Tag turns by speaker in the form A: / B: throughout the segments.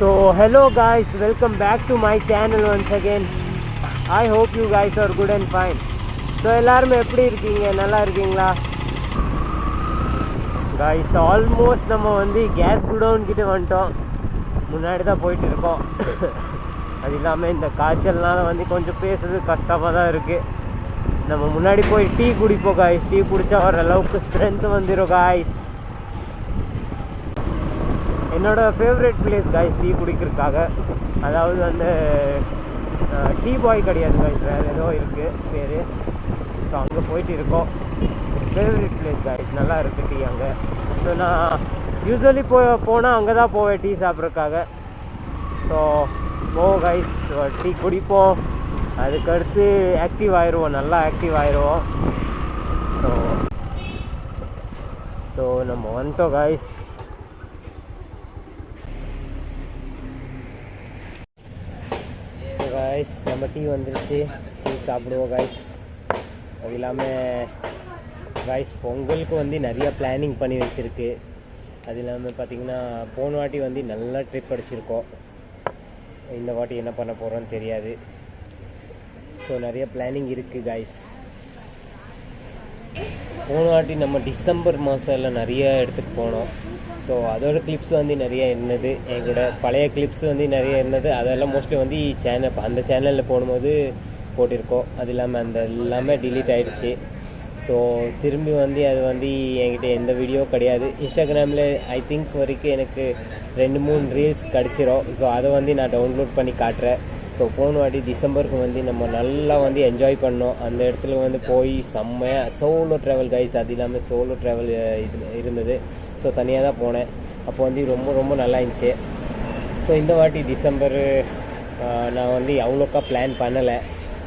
A: so hello guys welcome back to my channel once again I hope you guys are good and fine so எல்லாருமே எப்படி இருக்கீங்க நல்லா இருக்கீங்களா guys almost நம்ம வந்து கேஸ் குடோன் வந்துட்டோம் முன்னாடி தான் போயிட்டு இருக்கோம் அது இல்லாமல் இந்த காய்ச்சல்னால வந்து கொஞ்சம் பேசுறது கஷ்டமாக தான் இருக்குது நம்ம முன்னாடி போய் டீ குடிப்போம் காய்ஸ் டீ குடித்தா வர அளவுக்கு ஸ்ட்ரென்த் வந்துடும் காய்ஸ் என்னோடய ஃபேவரட் பிளேஸ் காய்ஸ் டீ குடிக்கிறதுக்காக அதாவது வந்து டீ பாய் கிடையாது காய்ஸ் வேறு ஏதோ இருக்குது பேர் ஸோ அங்கே போயிட்டு இருக்கோம் ஃபேவரட் பிளேஸ் காய்ஸ் நல்லா இருக்குது டீ அங்கே ஸோ நான் யூஸ்வலி போ போனால் அங்கே தான் போவேன் டீ சாப்பிட்றதுக்காக ஸோ போ கைஸ் டீ குடிப்போம் அதுக்கடுத்து ஆக்டிவ் ஆயிடுவோம் நல்லா ஆக்டிவ் ஆயிடுவோம் ஸோ ஸோ நம்ம வந்துட்டோம் கைஸ் காய்ஸ் நம்ம டீ வந்துருச்சு டீ சாப்பிடுவோம் காய்ஸ் அது இல்லாமல் காய்ஸ் பொங்கலுக்கு வந்து நிறையா பிளானிங் பண்ணி வச்சுருக்கு அது இல்லாமல் பார்த்தீங்கன்னா போன வாட்டி வந்து நல்லா ட்ரிப் அடிச்சிருக்கோம் இந்த வாட்டி என்ன பண்ண போகிறோன்னு தெரியாது ஸோ நிறைய பிளானிங் இருக்குது காய்ஸ் போன வாட்டி நம்ம டிசம்பர் மாதம் எல்லாம் நிறைய இடத்துக்கு போனோம் ஸோ அதோட கிளிப்ஸ் வந்து நிறைய என்னது எங்களோட பழைய கிளிப்ஸ் வந்து நிறைய என்னது அதெல்லாம் மோஸ்ட்லி வந்து சேனல் அந்த சேனலில் போடும்போது போட்டிருக்கோம் அது இல்லாமல் அந்த எல்லாமே டிலீட் ஆகிடுச்சு ஸோ திரும்பி வந்து அது வந்து என்கிட்ட எந்த வீடியோ கிடையாது இன்ஸ்டாகிராமில் ஐ திங்க் வரைக்கும் எனக்கு ரெண்டு மூணு ரீல்ஸ் கிடச்சிரும் ஸோ அதை வந்து நான் டவுன்லோட் பண்ணி காட்டுறேன் ஸோ போன வாட்டி டிசம்பருக்கு வந்து நம்ம நல்லா வந்து என்ஜாய் பண்ணோம் அந்த இடத்துல வந்து போய் செம்மையாக சோலோ ட்ராவல் கைஸ் அது இல்லாமல் சோலோ ட்ராவல் இது இருந்தது ஸோ தனியாக தான் போனேன் அப்போ வந்து ரொம்ப ரொம்ப நல்லா இருந்துச்சு ஸோ இந்த வாட்டி டிசம்பர் நான் வந்து அவ்வளோக்கா பிளான் பண்ணலை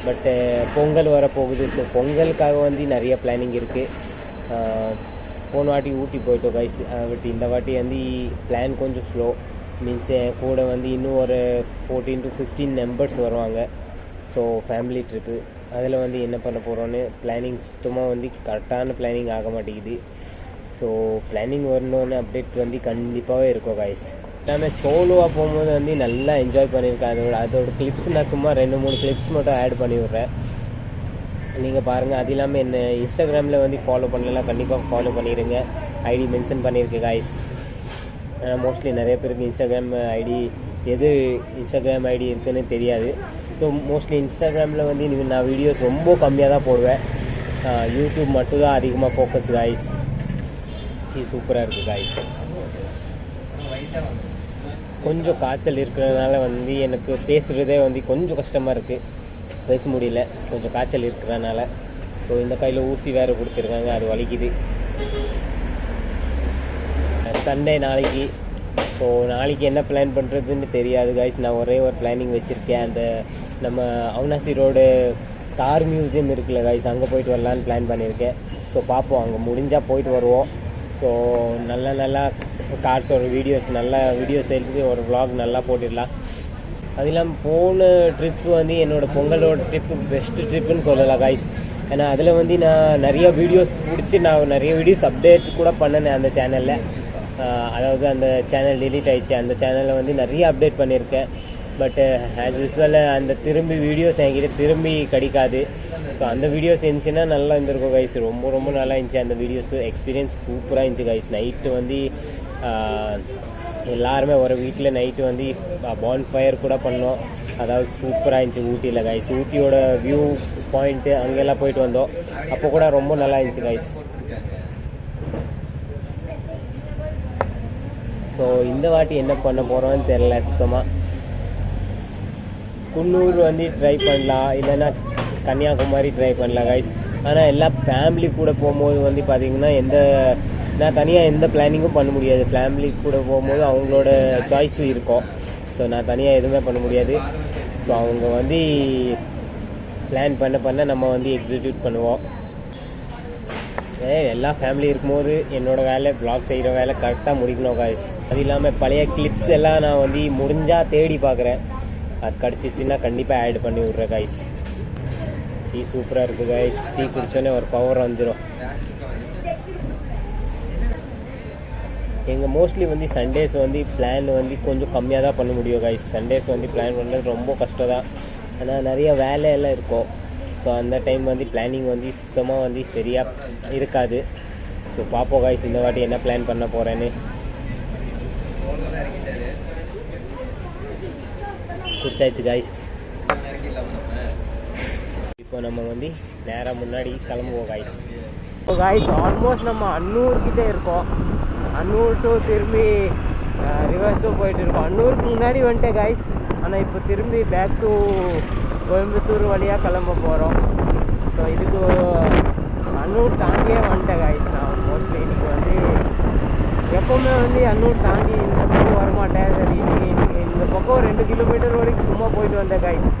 A: பட்டு பொங்கல் வர போகுது ஸோ பொங்கலுக்காக வந்து நிறைய பிளானிங் இருக்குது போன வாட்டி ஊட்டி போயிட்டோம் கைஸ் பட் இந்த வாட்டி வந்து பிளான் கொஞ்சம் ஸ்லோ மீன்ஸ் என் eh, கூட வந்து இன்னும் ஒரு ஃபோர்டீன் டு ஃபிஃப்டீன் மெம்பர்ஸ் வருவாங்க ஸோ ஃபேமிலி ட்ரிப்பு அதில் வந்து என்ன பண்ண போகிறோன்னு பிளானிங் சுத்தமாக வந்து கரெக்டான பிளானிங் ஆக மாட்டேங்குது ஸோ பிளானிங் வரணுன்னு அப்டேட் வந்து கண்டிப்பாகவே இருக்கும் காய்ஸ் நான் சோலோவாக போகும்போது வந்து நல்லா என்ஜாய் பண்ணியிருக்கேன் அதோட அதோட கிளிப்ஸ் நான் சும்மா ரெண்டு மூணு கிளிப்ஸ் மட்டும் ஆட் பண்ணி விட்றேன் நீங்கள் பாருங்கள் அது இல்லாமல் என்ன இன்ஸ்டாகிராமில் வந்து ஃபாலோ பண்ணலாம் கண்டிப்பாக ஃபாலோ பண்ணிடுங்க ஐடி மென்ஷன் பண்ணியிருக்கேன் காய்ஸ் மோஸ்ட்லி நிறைய பேருக்கு இன்ஸ்டாகிராம் ஐடி எது இன்ஸ்டாகிராம் ஐடி இருக்குதுன்னு தெரியாது ஸோ மோஸ்ட்லி இன்ஸ்டாகிராமில் வந்து இனிமேல் நான் வீடியோஸ் ரொம்ப கம்மியாக தான் போடுவேன் யூடியூப் மட்டும்தான் அதிகமாக ஃபோக்கஸ் காய்ஸ் டீ சூப்பராக இருக்குது காய்ஸ் கொஞ்சம் காய்ச்சல் இருக்கிறதுனால வந்து எனக்கு பேசுகிறதே வந்து கொஞ்சம் கஷ்டமாக இருக்குது பேச முடியல கொஞ்சம் காய்ச்சல் இருக்கிறதுனால ஸோ இந்த கையில் ஊசி வேறு கொடுத்துருக்காங்க அது வலிக்குது சண்டே நாளைக்கு ஸோ நாளைக்கு என்ன பிளான் பண்ணுறதுன்னு தெரியாது காய்ஸ் நான் ஒரே ஒரு பிளானிங் வச்சுருக்கேன் அந்த நம்ம அவனாசி ரோடு தார் மியூசியம் இருக்குல்ல காய்ஸ் அங்கே போயிட்டு வரலான்னு பிளான் பண்ணியிருக்கேன் ஸோ பார்ப்போம் அங்கே முடிஞ்சால் போயிட்டு வருவோம் ஸோ நல்ல நல்லா கார்ஸோட வீடியோஸ் நல்லா வீடியோஸ் எடுத்து ஒரு விளாக் நல்லா போட்டுடலாம் அது இல்லாமல் போன ட்ரிப்பு வந்து என்னோடய பொங்கலோட ட்ரிப்பு பெஸ்ட்டு ட்ரிப்புன்னு சொல்லலாம் காய்ஸ் ஏன்னா அதில் வந்து நான் நிறைய வீடியோஸ் பிடிச்சி நான் நிறைய வீடியோஸ் அப்டேட் கூட பண்ணினேன் அந்த சேனலில் அதாவது அந்த சேனல் டிலீட் ஆயிடுச்சு அந்த சேனலில் வந்து நிறைய அப்டேட் பண்ணியிருக்கேன் பட்டு ஆஸ் யூஸ்வல் அந்த திரும்பி வீடியோஸ் என்கிட்ட திரும்பி கிடைக்காது ஸோ அந்த வீடியோஸ் இருந்துச்சுன்னா நல்லா இருந்திருக்கும் கைஸ் ரொம்ப ரொம்ப நல்லா இருந்துச்சு அந்த வீடியோஸ் எக்ஸ்பீரியன்ஸ் சூப்பராக இருந்துச்சு கைஸ் நைட்டு வந்து எல்லாருமே ஒரு வீட்டில் நைட்டு வந்து பான் ஃபயர் கூட பண்ணோம் அதாவது சூப்பராக இருந்துச்சு ஊட்டியில் கைஸ் ஊட்டியோட வியூ பாயிண்ட்டு அங்கெல்லாம் போயிட்டு வந்தோம் அப்போ கூட ரொம்ப நல்லா இருந்துச்சு கைஸ் ஸோ இந்த வாட்டி என்ன பண்ண போகிறோன்னு தெரில சுத்தமாக குன்னூர் வந்து ட்ரை பண்ணலாம் இல்லைன்னா கன்னியாகுமரி ட்ரை பண்ணலாம் கைஸ் ஆனால் எல்லா ஃபேமிலி கூட போகும்போது வந்து பார்த்திங்கன்னா எந்த நான் தனியாக எந்த பிளானிங்கும் பண்ண முடியாது ஃபேமிலி கூட போகும்போது அவங்களோட சாய்ஸ் இருக்கும் ஸோ நான் தனியாக எதுவுமே பண்ண முடியாது ஸோ அவங்க வந்து பிளான் பண்ண பண்ண நம்ம வந்து எக்ஸிக்யூட் பண்ணுவோம் ஏ எல்லா ஃபேமிலி இருக்கும்போது என்னோடய வேலை ப்ளாக் செய்கிற வேலை கரெக்டாக முடிக்கணும் காய்ச்சி அது இல்லாமல் பழைய கிளிப்ஸ் எல்லாம் நான் வந்து முடிஞ்சால் தேடி பார்க்குறேன் அது கிடச்சிச்சின்னா கண்டிப்பாக ஆட் பண்ணி விட்றேன் கைஸ் டீ சூப்பராக இருக்குது கைஸ் டீ குடிச்சோன்னே ஒரு பவர் வந்துடும் எங்கள் மோஸ்ட்லி வந்து சண்டேஸ் வந்து பிளான் வந்து கொஞ்சம் கம்மியாக தான் பண்ண முடியும் கைஸ் சண்டேஸ் வந்து பிளான் பண்ணுறது ரொம்ப கஷ்டம் தான் ஆனால் நிறைய வேலையெல்லாம் இருக்கும் ஸோ அந்த டைம் வந்து பிளானிங் வந்து சுத்தமாக வந்து சரியாக இருக்காது ஸோ பார்ப்போம் காய்ஸ் இந்த வாட்டி என்ன பிளான் பண்ண போகிறேன்னு குடிச்சாச்சு காய்ஸ் இப்போ நம்ம வந்து நேராக முன்னாடி கிளம்புவோம் காய்ஸ் இப்போ காய்ஸ் ஆல்மோஸ்ட் நம்ம அன்னூர்கிட்ட இருக்கோம் அன்னூர் டூ திரும்பி ரிவர்ஸ் டூ போயிட்டு இருக்கோம் அன்னூருக்கு முன்னாடி வந்துட்டே காய்ஸ் ஆனால் இப்போ திரும்பி பேக் டு கோயம்புத்தூர் வழியாக கிளம்ப போகிறோம் ஸோ இதுக்கு அன்னூர் தாண்டியே வந்துட்டேன் காய்ஸ் நான் மோஸ்ட்லி இன்னைக்கு வந்து எப்போவுமே வந்து அன்னூர் தாண்டி இந்த மாதிரி வரமாட்டேன் சரி இன்னைக்கு இந்த பக்கம் ரெண்டு கிலோமீட்டர் வரைக்கும் சும்மா போயிட்டு வந்தேன் காய்ஸ்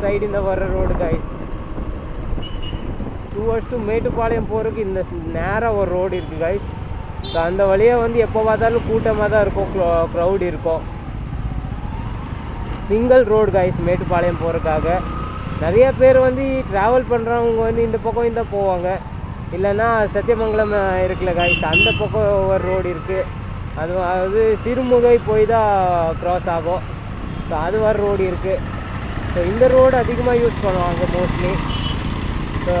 A: சைடு இந்த வர்ற road guys hours to Mettupalayam போகிறதுக்கு இந்த நேராக ஒரு ரோடு இருக்குது காய்ஸ் ஸோ அந்த வழியாக வந்து எப்போ பார்த்தாலும் கூட்டமாக தான் இருக்கும் க்ரௌட் இருக்கும் சிங்கிள் ரோடு காய்ஸ் மேட்டுப்பாளையம் போகிறதுக்காக நிறைய பேர் வந்து ட்ராவல் பண்ணுறவங்க வந்து இந்த பக்கம் இந்த போவாங்க இல்லைன்னா சத்தியமங்கலம் இருக்குல்ல காய்ஸ் அந்த பக்கம் ஒரு ரோடு இருக்குது அது அது சிறுமுகை போய் தான் க்ராஸ் ஆகும் ஸோ அது வர ரோடு இருக்குது ஸோ இந்த ரோடு அதிகமாக யூஸ் பண்ணுவாங்க மோஸ்ட்லி ஸோ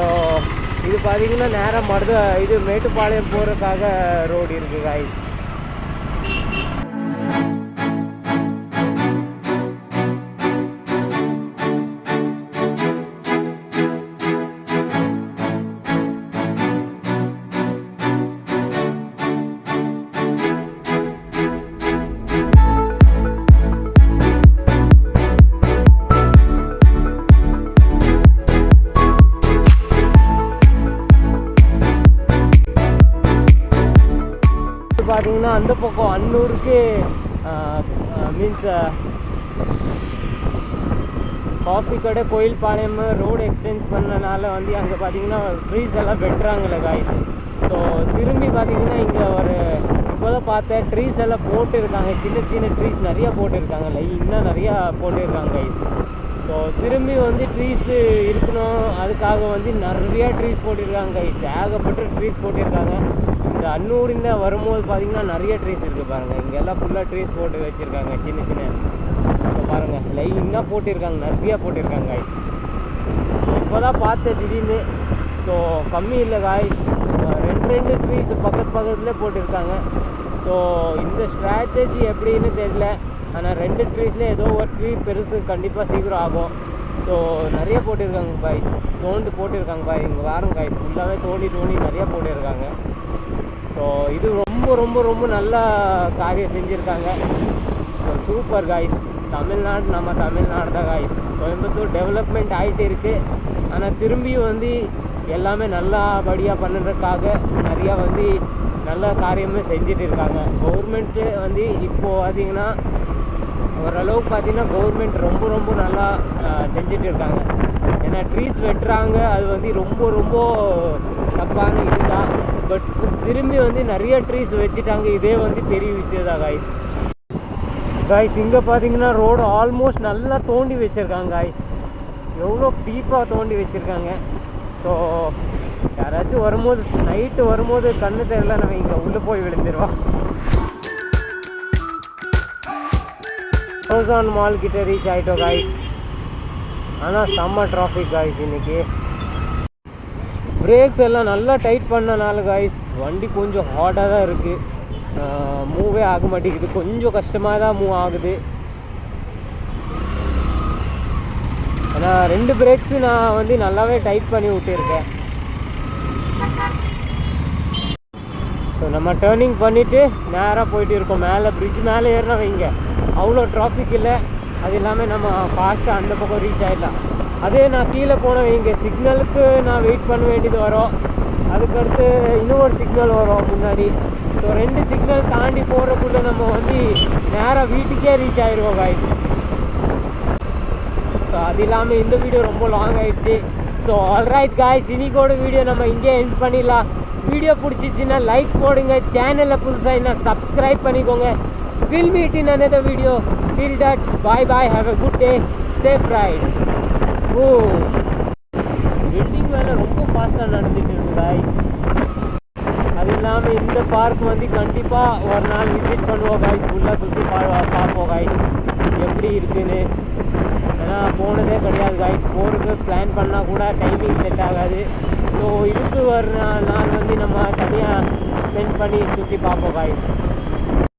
A: இது பார்த்திங்கன்னா நேராக மருத இது மேட்டுப்பாளையம் போகிறதுக்காக ரோடு இருக்குது காய்ஸ் அந்த பக்கம் அன்னூருக்கு மீன்ஸ் காஃபி கடை கோயில் பாளையம் ரோடு எக்ஸ்சேஞ்ச் பண்ணனால வந்து அங்கே பார்த்தீங்கன்னா ட்ரீஸ் எல்லாம் வெட்டுறாங்களே காய்ஸ் ஸோ திரும்பி பார்த்தீங்கன்னா இங்கே ஒரு இப்போ தான் பார்த்தேன் ட்ரீஸ் எல்லாம் போட்டுருக்காங்க சின்ன சின்ன ட்ரீஸ் நிறையா போட்டுருக்காங்க லை இன்னும் நிறையா போட்டுருக்காங்க கைஸ் ஸோ திரும்பி வந்து ட்ரீஸு இருக்கணும் அதுக்காக வந்து நிறையா ட்ரீஸ் போட்டிருக்காங்க கைஸ் ஏகப்பட்ட ட்ரீஸ் போட்டிருக்காங்க இந்த அன்னூரில் வரும்போது பார்த்தீங்கன்னா நிறைய ட்ரீஸ் இருக்குது பாருங்கள் இங்கெல்லாம் ஃபுல்லாக ட்ரீஸ் போட்டு வச்சுருக்காங்க சின்ன சின்ன இப்போ பாருங்கள் லைனாக போட்டிருக்காங்க நிறையா போட்டிருக்காங்க காய்ஸ் இப்போ தான் பார்த்தேன் திடீர்னு ஸோ கம்மி இல்லை காய்ஸ் ரெண்டு ரெண்டு ட்ரீஸ் பக்கத்து பக்கத்துலேயே போட்டிருக்காங்க ஸோ இந்த ஸ்ட்ராட்டஜி எப்படின்னு தெரியல ஆனால் ரெண்டு ட்ரீஸ்லேயே ஏதோ ஒரு ட்ரீ பெருசு கண்டிப்பாக சீக்கிரம் ஆகும் ஸோ நிறைய போட்டிருக்காங்க பாய்ஸ் தோண்டு போட்டிருக்காங்க பாய் இங்கே வாரம் காய்ஸ் ஃபுல்லாகவே தோண்டி தோண்டி நிறையா போட்டிருக்காங்க ஸோ இது ரொம்ப ரொம்ப ரொம்ப நல்லா காரியம் செஞ்சுருக்காங்க ஸோ சூப்பர் காய்ஸ் தமிழ்நாடு நம்ம தமிழ்நாடு தான் காய்ஸ் கோயம்புத்தூர் டெவலப்மெண்ட் ஆகிட்டு இருக்குது ஆனால் திரும்பியும் வந்து எல்லாமே நல்லபடியாக பண்ணுறதுக்காக நிறையா வந்து நல்ல காரியமே செஞ்சுட்டு இருக்காங்க கவர்மெண்ட்டு வந்து இப்போது பார்த்திங்கன்னா ஓரளவுக்கு பார்த்திங்கன்னா கவர்மெண்ட் ரொம்ப ரொம்ப நல்லா செஞ்சுட்டு இருக்காங்க ஏன்னா ட்ரீஸ் வெட்டுறாங்க அது வந்து ரொம்ப ரொம்ப தப்பான இதுதான் பட் திரும்பி வந்து நிறைய ட்ரீஸ் வச்சுட்டாங்க இதே வந்து பெரிய விஷயம் தான் காய்ஸ் காய்ஸ் இங்கே பார்த்தீங்கன்னா ரோடு ஆல்மோஸ்ட் நல்லா தோண்டி வச்சுருக்காங்க காய்ஸ் எவ்வளோ டீப்பாக தோண்டி வச்சுருக்காங்க ஸோ யாராச்சும் வரும்போது நைட்டு வரும்போது கண்ணு தெரியல நம்ம இங்கே உள்ளே போய் விழுந்துருவோம் அமேசான் மால் கிட்ட ரீச் ஆகிட்டோம் காய்ஸ் ஆனால் செம்ம டிராஃபிக் காய்ஸ் இன்றைக்கி பிரேக்ஸ் எல்லாம் நல்லா டைட் பண்ணனால காய்ஸ் வண்டி கொஞ்சம் ஹாட்டாக தான் இருக்குது மூவே ஆக மாட்டேங்குது கொஞ்சம் கஷ்டமாக தான் மூவ் ஆகுது ஆனால் ரெண்டு பிரேக்ஸு நான் வந்து நல்லாவே டைட் பண்ணி விட்டுருக்கேன் ஸோ நம்ம டேர்னிங் பண்ணிவிட்டு நேராக போயிட்டு இருக்கோம் மேலே பிரிட்ஜ் மேலே ஏறினா வைங்க அவ்வளோ டிராஃபிக் இல்லை அது இல்லாமல் நம்ம ஃபாஸ்ட்டாக அந்த பக்கம் ரீச் ஆகிடலாம் அதே நான் கீழே போனேன் இங்கே சிக்னலுக்கு நான் வெயிட் பண்ண வேண்டியது வரும் அதுக்கடுத்து இன்னொரு சிக்னல் வரும் முன்னாடி ஸோ ரெண்டு சிக்னல் தாண்டி போகிறக்குள்ளே நம்ம வந்து நேராக வீட்டுக்கே ரீச் ஆகிருவோம் காய் ஸோ அது இல்லாமல் இந்த வீடியோ ரொம்ப லாங் ஆகிடுச்சு ஸோ ஆல்ரைட் காய்ஸ் இனிக்கோட வீடியோ நம்ம இங்கே எண்ட் பண்ணிடலாம் வீடியோ பிடிச்சிச்சின்னா லைக் போடுங்க சேனலில் புதுசாக என்ன சப்ஸ்கிரைப் பண்ணிக்கோங்க will meet in another video till that bye bye have a good day safe ride oh welding வேலை ரொம்ப ஃபாஸ்ட்டாக நடந்துகிட்டு இருக்கு காய்ஸ் அது இல்லாமல் இந்த பார்க் வந்து கண்டிப்பாக ஒரு நாள் விசிட் பண்ணுவோம் காய்ஸ் ஃபுல்லாக சுற்றி பா பார்ப்போம் காய்ஸ் எப்படி இருக்குன்னு ஏன்னா போனதே கிடையாது காய்ஸ் போகிறது பிளான் பண்ணால் கூட டைமிங் செட் ஆகாது ஸோ இதுக்கு ஒரு நாள் வந்து நம்ம தனியாக ஸ்பெண்ட் பண்ணி சுற்றி பார்ப்போம் காய்ஸ்